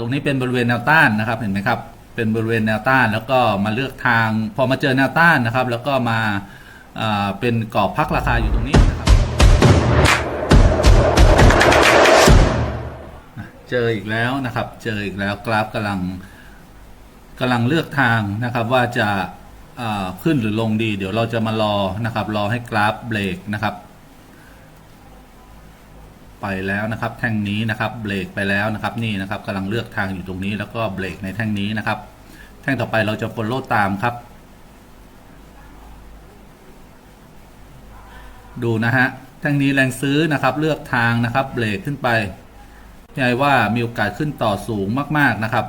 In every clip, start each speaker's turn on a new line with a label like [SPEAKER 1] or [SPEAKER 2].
[SPEAKER 1] ตรงนี้เป็นบริเวณแนวต้านนะครับเห็นไหมครับเป็นบริเวณแนวต้านแล้วก็มาเลือกทาง พอมาเจอแนวต้านนะครับ แล้วก็มาเป็นกรอบพักราคาอยู่ตรงนี้นะครับ เจออีกแล้วนะครับ เจออีกแล้วกราฟกำลังกำลังเลือกทางนะครับ ว่าจะขึ้นหรือลงดี เดี๋ยวเราจะมารอนะครับ รอให้กราฟเบรกนะครับ ไปแล้วนะครับแท่งนี้นะครับเบรกไปแล้วนะครับนี่นะครับกำลังเลือกทางอยู่ตรงนี้แล้วก็เบรกในแท่งนี้นะครับ แท่งต่อไปเราจะ follow ตามครับ ดูนะฮะแท่งนี้แรงซื้อนะครับเลือกทางนะครับเบรกขึ้นไปพี่ว่ามีโอกาสขึ้นต่อสูงมากๆนะครับ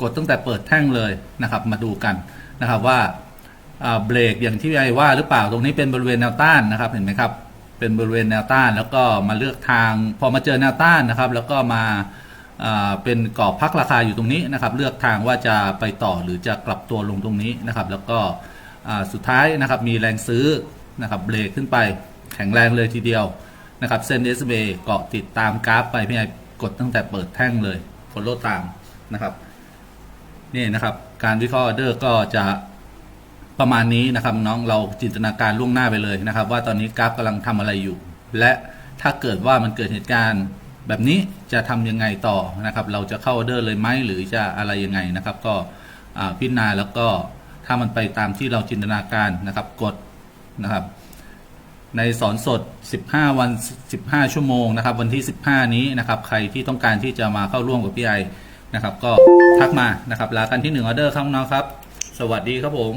[SPEAKER 1] กดตั้งแต่เปิดแท่งเลยนะครับ มาดูกันนะครับว่าเบรกอย่างที่พี่ว่าหรือเปล่าตรงนี้เป็นบริเวณแนวต้านนะครับเห็นไหมครับ เป็นบริเวณแนวต้าน แล้วก็มาเลือกทาง พอมาเจอแนวต้านนะครับ แล้วก็มาเป็นกรอบพักราคาอยู่ตรงนี้นะครับ เลือกทางว่าจะไปต่อหรือจะกลับตัวลงตรงนี้นะครับ แล้วก็สุดท้ายนะครับมีแรงซื้อนะครับเบรกขึ้นไปแข็งแรงเลยทีเดียวนะครับเส้น SMA เกาะติดตามกราฟไปพี่ไอกดตั้งแต่เปิดแท่งเลย follow ตามนะครับนี่นะครับ การวิเคราะห์ออเดอร์ก็จะ ประมาณนี้นะครับน้องเราจินตนาการล่วงหน้าไปเลยนะครับ ว่าตอนนี้กราฟกำลังทำอะไรอยู่ และถ้าเกิดว่ามันเกิดเหตุการณ์แบบนี้จะทำยังไงต่อนะครับ เราจะเข้าออเดอร์เลยไหมหรือจะอะไรยังไงนะครับ ก็พิจารณาแล้วก็ถ้ามันไปตามที่เราจินตนาการนะครับกดนะครับ ในสอนสด 15 วัน 15 ชั่วโมงนะครับ วันที่ 15 นี้นะครับ ใครที่ต้องการที่จะมาเข้าร่วมกับพี่ไอนะครับ ก็ทักมานะครับลากันที่1ออเดอร์ครับน้องครับ สวัสดีครับผม